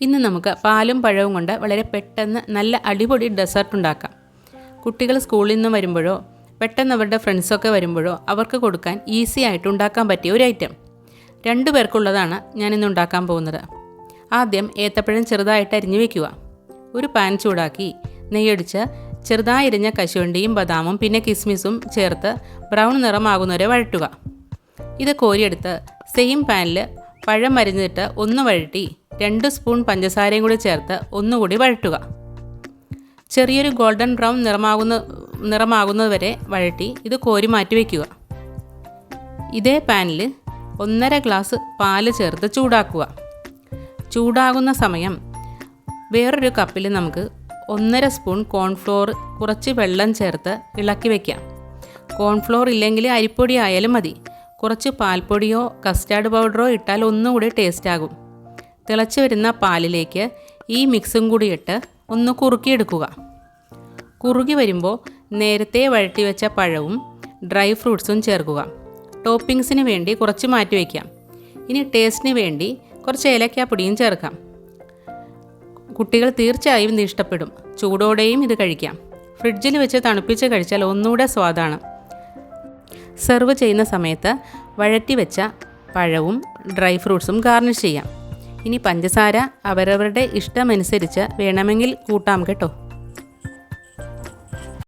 ഇന്ന് നമുക്ക് പാലും പഴവും കൊണ്ട് വളരെ പെട്ടെന്ന് നല്ല അടിപൊളി ഡെസേർട്ട് ഉണ്ടാക്കാം. കുട്ടികൾ സ്കൂളിൽ നിന്ന് വരുമ്പോഴോ പെട്ടെന്ന് അവരുടെ ഫ്രണ്ട്സൊക്കെ വരുമ്പോഴോ അവർക്ക് കൊടുക്കാൻ ഈസി ആയിട്ട് ഉണ്ടാക്കാൻ പറ്റിയ ഒരു ഐറ്റം രണ്ടു പേർക്കുള്ളതാണ് ഞാനിന്ന് ഉണ്ടാക്കാൻ പോകുന്നത്. ആദ്യം ഏത്തപ്പഴം ചെറുതായിട്ട് അരിഞ്ഞു വയ്ക്കുക ഒരു പാൻ ചൂടാക്കി നെയ്യടിച്ച് ചെറുതായി അരിഞ്ഞ കശുവണ്ടിയും ബദാമും പിന്നെ കിസ്മിസും ചേർത്ത് ബ്രൗൺ നിറമാകുന്നവരെ വഴറ്റുക. ഇത് കോരിയെടുത്ത് സെയിം പാനിൽ പഴം അരിഞ്ഞിട്ട് ഒന്ന് വഴറ്റി രണ്ട് സ്പൂൺ പഞ്ചസാരയും കൂടി ചേർത്ത് ഒന്നുകൂടി വഴറ്റുക. ചെറിയൊരു ഗോൾഡൻ ബ്രൗൺ നിറമാകുന്ന നിറമാകുന്നതുവരെ വഴറ്റി ഇത് കോരി മാറ്റി വയ്ക്കുക ഇതേ പാനിൽ ഒന്നര ഗ്ലാസ് പാൽ ചേർത്ത് ചൂടാക്കുക. ചൂടാകുന്ന സമയം വേറൊരു കപ്പിൽ നമുക്ക് ഒന്നര സ്പൂൺ കോൺഫ്ലോർ കുറച്ച് വെള്ളം ചേർത്ത് ഇളക്കി വയ്ക്കാം കോൺഫ്ലോർ ഇല്ലെങ്കിൽ അരിപ്പൊടി ആയാലും മതി. കുറച്ച് പാൽപ്പൊടിയോ കസ്റ്റാർഡ് പൗഡറോ ഇട്ടാൽ ഒന്നുകൂടി ടേസ്റ്റ് ആകും. തിളച്ച് വരുന്ന പാലിലേക്ക് ഈ മിക്സും കൂടി ഇട്ട് ഒന്ന് കുറുക്കിയെടുക്കുക. കുറുകി വരുമ്പോൾ നേരത്തെ വഴറ്റിവെച്ച പഴവും ഡ്രൈ ഫ്രൂട്ട്സും ചേർക്കുക. ടോപ്പിങ്സിന് വേണ്ടി കുറച്ച് മാറ്റി വയ്ക്കാം ഇനി ടേസ്റ്റിന് വേണ്ടി കുറച്ച് ഏലക്കാപ്പൊടിയും ചേർക്കാം. കുട്ടികൾ തീർച്ചയായും ഇത് ഇഷ്ടപ്പെടും. ചൂടോടെയും ഇത് കഴിക്കാം. ഫ്രിഡ്ജിൽ വെച്ച് തണുപ്പിച്ച് കഴിച്ചാൽ ഒന്നുകൂടെ സ്വാദാണ്. സെർവ് ചെയ്യുന്ന സമയത്ത് വഴറ്റി വെച്ച പഴവും ഡ്രൈ ഫ്രൂട്ട്സും ഗാർണിഷ് ചെയ്യാം. ഇനി പഞ്ചസാര അവരവരുടെ ഇഷ്ടമനുസരിച്ച് വേണമെങ്കിൽ കൂട്ടാം കേട്ടോ.